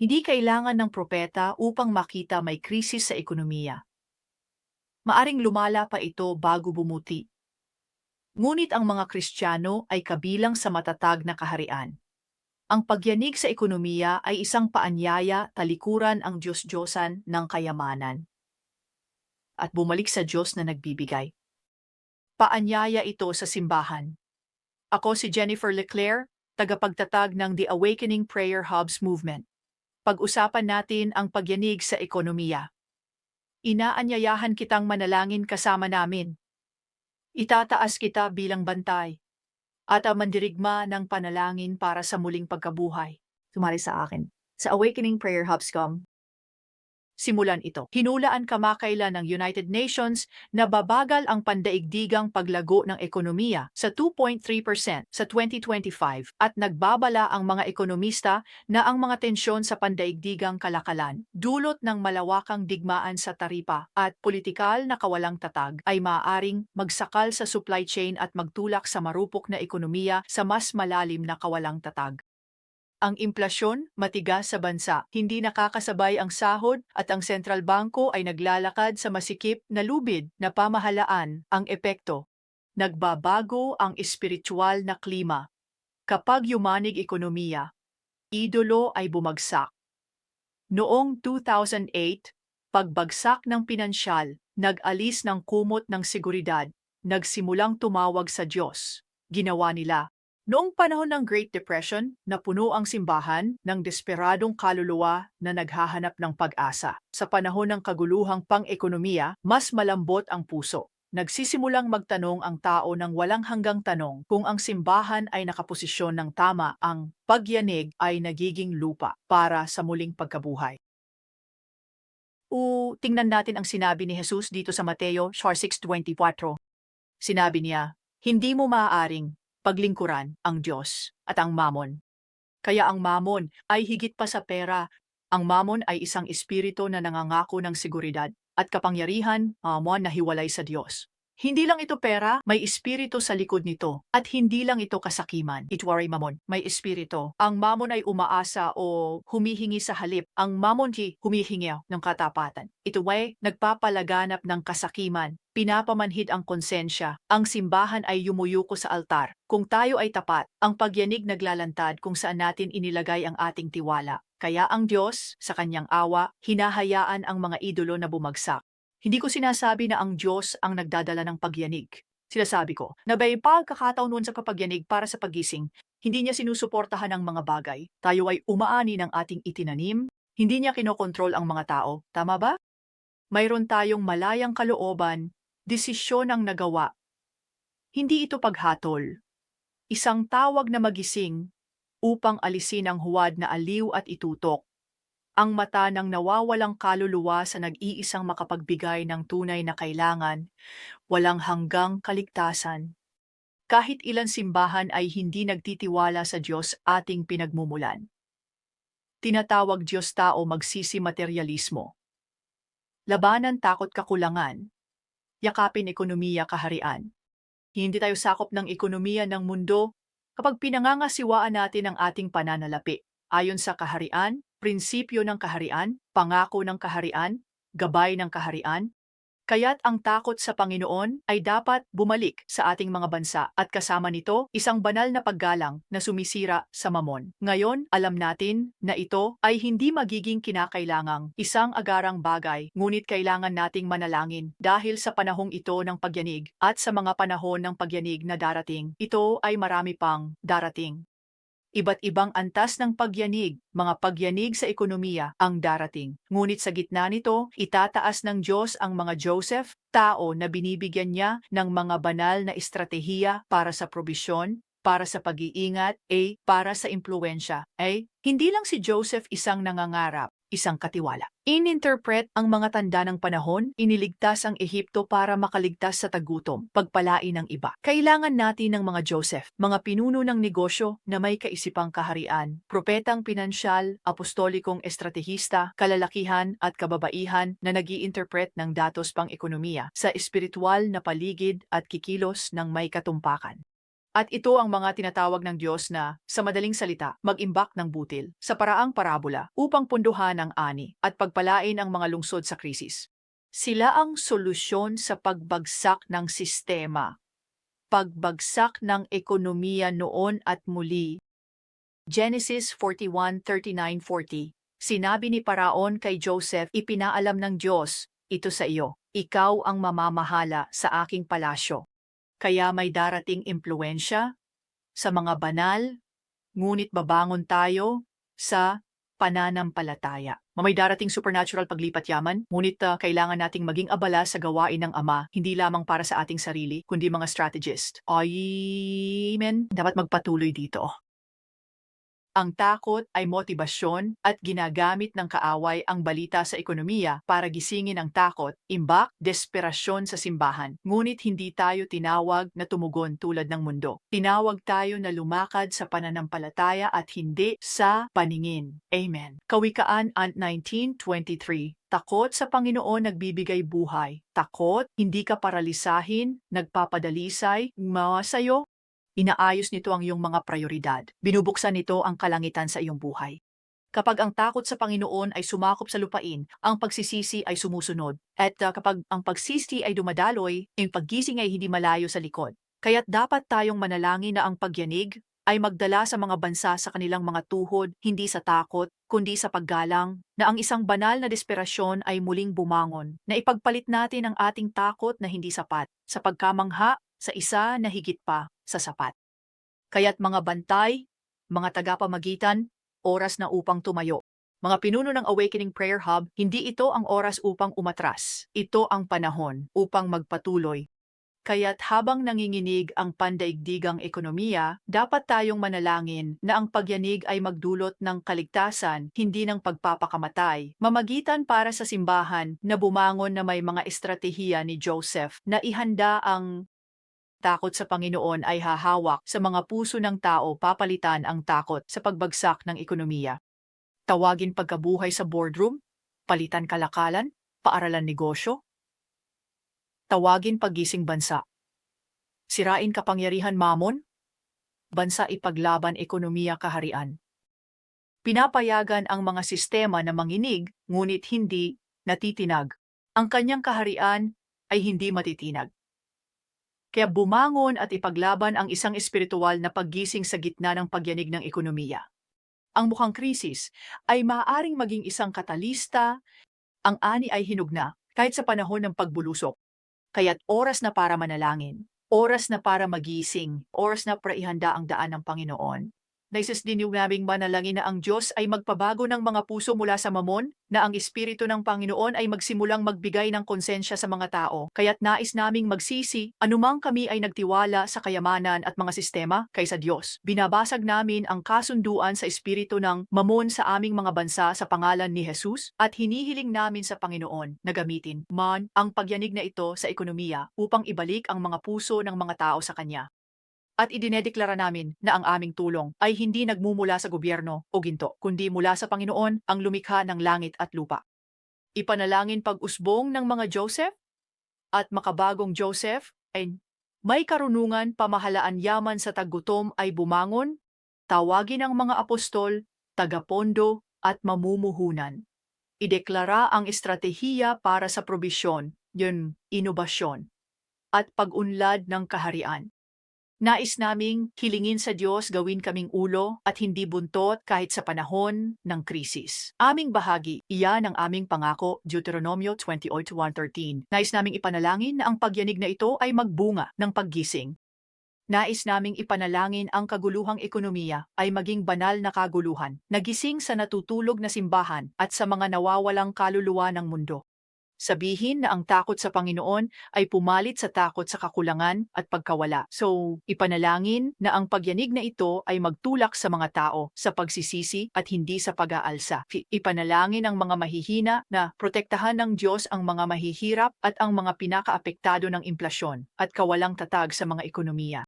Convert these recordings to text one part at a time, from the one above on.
Hindi kailangan ng propeta upang makita may krisis sa ekonomiya. Maaring lumala pa ito bago bumuti. Ngunit ang mga Kristiyano ay kabilang sa matatag na kaharian. Ang pagyanig sa ekonomiya ay isang paanyaya talikuran ang Diyos-Diyosan ng kayamanan. At bumalik sa Diyos na nagbibigay. Paanyaya ito sa simbahan. Ako si Jennifer Leclerc, tagapagtatag ng The Awakening Prayer Hubs Movement. Pag-usapan natin ang pagyanig sa ekonomiya. Inaanyayahan kitang manalangin kasama namin. Itataas kita bilang bantay at ang mandirigma ng panalangin para sa muling pagkabuhay. Sumali sa akin. Sa Awakening Prayer Hubscom, simulan ito. Hinulaan kamakailan ng United Nations na babagal ang pandaigdigang paglago ng ekonomiya sa 2.3% sa 2025 at nagbabala ang mga ekonomista na ang mga tensyon sa pandaigdigang kalakalan, dulot ng malawakang digmaan sa taripa at politikal na kawalang tatag ay maaaring magsakal sa supply chain at magtulak sa marupok na ekonomiya sa mas malalim na kawalang tatag. Ang implasyon, matigas sa bansa, hindi nakakasabay ang sahod at ang sentral banko ay naglalakad sa masikip na lubid na pamahalaan ang epekto. Nagbabago ang espiritual na klima. Kapag yumanig ekonomiya, idolo ay bumagsak. Noong 2008, pagbagsak ng pinansyal, nag-alis ng kumot ng seguridad, nagsimulang tumawag sa Diyos. Ginawa nila Noong panahon ng Great Depression, napuno ang simbahan ng desperadong kaluluwa na naghahanap ng pag-asa. Sa panahon ng kaguluhang pang-ekonomiya, mas malambot ang puso. Nagsisimulang magtanong ang tao ng walang hanggang tanong kung ang simbahan ay nakaposisyon ng tama, ang pagyanig ay nagiging lupa para sa muling pagkabuhay. O tingnan natin ang sinabi ni Jesus dito sa Mateo 6.24. Sinabi niya, Hindi mo maaaring paglingkuran ang Diyos at ang mamon. Kaya ang mamon ay higit pa sa pera. Ang mamon ay isang espiritu na nangangako ng seguridad at kapangyarihan mamon na hiwalay sa Diyos. Hindi lang ito pera, may espiritu sa likod nito. At hindi lang ito kasakiman. Itwari mamon, may espiritu. Ang mamon ay umaasa o humihingi sa halip. Ang mamon di humihingi ng katapatan. Ito ay nagpapalaganap ng kasakiman. Pinapamanhid ang konsensya. Ang simbahan ay yumuyuko sa altar. Kung tayo ay tapat, ang pagyanig naglalantad kung saan natin inilagay ang ating tiwala. Kaya ang Diyos, sa kanyang awa, hinahayaan ang mga idolo na bumagsak. Hindi ko sinasabi na ang Diyos ang nagdadala ng pagyanig. Sinasabi ko, na may pagkakataon nun sa kapagyanig para sa pagising, hindi niya sinusuportahan ang mga bagay. Tayo ay umaani ng ating itinanim, hindi niya kinokontrol ang mga tao. Tama ba? Mayroon tayong malayang kalooban, desisyon ang nagawa. Hindi ito paghatol. Isang tawag na magising upang alisin ang huwad na aliw at itutok ang mata ng nawawalang kaluluwa sa nag-iisang makapagbigay ng tunay na kailangan, walang hanggang kaligtasan. Kahit ilan simbahan ay hindi nagtitiwala sa Diyos ating pinagmumulan. Tinatawag Diyos tao magsisi materialismo. Labanan takot kakulangan. Yakapin ekonomiya kaharian. Hindi tayo sakop ng ekonomiya ng mundo kapag pinangangasiwaan natin ang ating pananalapi ayon sa kaharian, prinsipyo ng kaharian, pangako ng kaharian, gabay ng kaharian, kaya't ang takot sa Panginoon ay dapat bumalik sa ating mga bansa at kasama nito isang banal na paggalang na sumisira sa mamon. Ngayon, alam natin na ito ay hindi magiging kinakailangang isang agarang bagay, ngunit kailangan nating manalangin dahil sa panahong ito ng pagyanig at sa mga panahon ng pagyanig na darating, ito ay marami pang darating iba't ibang antas ng pagyanig, mga pagyanig sa ekonomiya ang darating. Ngunit sa gitna nito, itataas ng Diyos ang mga Joseph, tao na binibigyan niya ng mga banal na estratehiya para sa probisyon, para sa pag-iingat, A. Para sa impluensya, A. Hindi lang si Joseph isang nangangarap, isang katiwala. Ininterpret ang mga tanda ng panahon, iniligtas ang Ehipto para makaligtas sa tagutom, pagpalain ng iba. Kailangan natin ng mga Joseph, mga pinuno ng negosyo na may kaisipang kaharian, propetang pinansyal, apostolikong estratehista, kalalakihan at kababaihan na nag interpret ng datos pang ekonomiya sa espiritual na paligid at kikilos ng may katumpakan. At ito ang mga tinatawag ng Diyos na, sa madaling salita, mag-imbak ng butil sa paraang parabola upang punduhan ang ani at pagpalain ang mga lungsod sa krisis. Sila ang solusyon sa pagbagsak ng sistema, pagbagsak ng ekonomiya noon at muli. Genesis 41:39-40 Sinabi ni Paraon kay Joseph, ipinaalam ng Diyos, ito sa iyo, ikaw ang mamamahala sa aking palasyo. Kaya may darating impluensya sa mga banal, ngunit babangon tayo sa pananampalataya. May darating supernatural paglipat yaman, ngunit ah, kailangan nating maging abala sa gawain ng Ama, hindi lamang para sa ating sarili, kundi mga strategist. Amen. Dapat magpatuloy dito. Ang takot ay motibasyon at ginagamit ng kaaway ang balita sa ekonomiya para gisingin ang takot, imbak, desperasyon sa simbahan. Ngunit hindi tayo tinawag na tumugon tulad ng mundo. Tinawag tayo na lumakad sa pananampalataya at hindi sa paningin. Amen. Kawikaan Ant 19.23 Takot sa Panginoon nagbibigay buhay. Takot, hindi ka paralisahin, nagpapadalisay, mga sayo, Inaayos nito ang iyong mga prioridad. Binubuksan nito ang kalangitan sa iyong buhay. Kapag ang takot sa Panginoon ay sumakop sa lupain, ang pagsisisi ay sumusunod. At uh, kapag ang pagsisi ay dumadaloy, ang paggising ay hindi malayo sa likod. Kaya't dapat tayong manalangin na ang pagyanig ay magdala sa mga bansa sa kanilang mga tuhod, hindi sa takot, kundi sa paggalang, na ang isang banal na desperasyon ay muling bumangon, na ipagpalit natin ang ating takot na hindi sapat, sa pagkamangha sa isa na higit pa sa sapat. Kaya't mga bantay, mga tagapamagitan, oras na upang tumayo. Mga pinuno ng Awakening Prayer Hub, hindi ito ang oras upang umatras. Ito ang panahon upang magpatuloy. Kaya't habang nanginginig ang pandaigdigang ekonomiya, dapat tayong manalangin na ang pagyanig ay magdulot ng kaligtasan, hindi ng pagpapakamatay. Mamagitan para sa simbahan na bumangon na may mga estratehiya ni Joseph na ihanda ang takot sa Panginoon ay hahawak sa mga puso ng tao papalitan ang takot sa pagbagsak ng ekonomiya. Tawagin pagkabuhay sa boardroom, palitan kalakalan, paaralan negosyo. Tawagin paggising bansa. Sirain kapangyarihan mamon, bansa ipaglaban ekonomiya kaharian. Pinapayagan ang mga sistema na manginig ngunit hindi natitinag. Ang kanyang kaharian ay hindi matitinag. Kaya bumangon at ipaglaban ang isang espiritual na paggising sa gitna ng pagyanig ng ekonomiya. Ang mukhang krisis ay maaaring maging isang katalista, ang ani ay hinugna kahit sa panahon ng pagbulusok. Kaya't oras na para manalangin, oras na para magising, oras na para ihanda ang daan ng Panginoon. Naisis din yung naming manalangin na ang Diyos ay magpabago ng mga puso mula sa mamon, na ang Espiritu ng Panginoon ay magsimulang magbigay ng konsensya sa mga tao. Kaya't nais naming magsisi, anumang kami ay nagtiwala sa kayamanan at mga sistema kaysa Diyos. Binabasag namin ang kasunduan sa Espiritu ng mamon sa aming mga bansa sa pangalan ni Jesus at hinihiling namin sa Panginoon na gamitin man ang pagyanig na ito sa ekonomiya upang ibalik ang mga puso ng mga tao sa Kanya at idinedeklara namin na ang aming tulong ay hindi nagmumula sa gobyerno o ginto, kundi mula sa Panginoon ang lumikha ng langit at lupa. Ipanalangin pag-usbong ng mga Joseph at makabagong Joseph ay may karunungan pamahalaan yaman sa taggutom ay bumangon, tawagin ang mga apostol, tagapondo at mamumuhunan. Ideklara ang estratehiya para sa probisyon, yun, inobasyon, at pag-unlad ng kaharian. Nais naming hilingin sa Diyos gawin kaming ulo at hindi buntot kahit sa panahon ng krisis. Aming bahagi, iyan ang aming pangako, Deuteronomio 28.1.13. Nais naming ipanalangin na ang pagyanig na ito ay magbunga ng paggising. Nais naming ipanalangin ang kaguluhang ekonomiya ay maging banal na kaguluhan, nagising sa natutulog na simbahan at sa mga nawawalang kaluluwa ng mundo. Sabihin na ang takot sa Panginoon ay pumalit sa takot sa kakulangan at pagkawala. So, ipanalangin na ang pagyanig na ito ay magtulak sa mga tao sa pagsisisi at hindi sa pag-aalsa. Ipanalangin ang mga mahihina na protektahan ng Diyos ang mga mahihirap at ang mga pinakaapektado ng implasyon at kawalang tatag sa mga ekonomiya.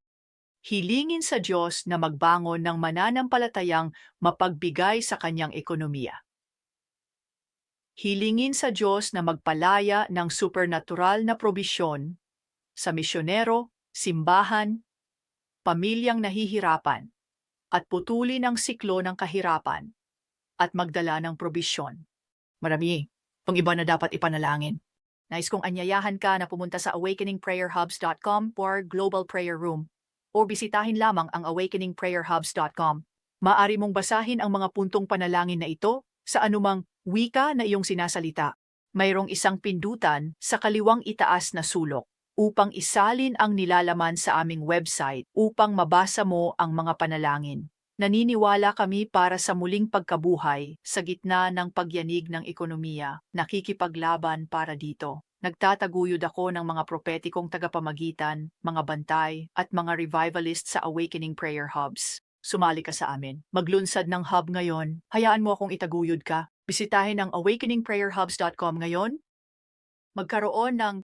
Hilingin sa Diyos na magbangon ng mananampalatayang mapagbigay sa kanyang ekonomiya hilingin sa Diyos na magpalaya ng supernatural na probisyon sa misyonero, simbahan, pamilyang nahihirapan, at putulin ang siklo ng kahirapan, at magdala ng probisyon. Marami, pang iba na dapat ipanalangin. Nais kong anyayahan ka na pumunta sa awakeningprayerhubs.com for Global Prayer Room o bisitahin lamang ang awakeningprayerhubs.com. Maari mong basahin ang mga puntong panalangin na ito sa anumang wika na iyong sinasalita. Mayroong isang pindutan sa kaliwang itaas na sulok upang isalin ang nilalaman sa aming website upang mabasa mo ang mga panalangin. Naniniwala kami para sa muling pagkabuhay sa gitna ng pagyanig ng ekonomiya, nakikipaglaban para dito. Nagtataguyod ako ng mga propetikong tagapamagitan, mga bantay, at mga revivalist sa Awakening Prayer Hubs. Sumali ka sa amin. Maglunsad ng hub ngayon. Hayaan mo akong itaguyod ka. Bisitahin ang awakeningprayerhubs.com ngayon. Magkaroon ng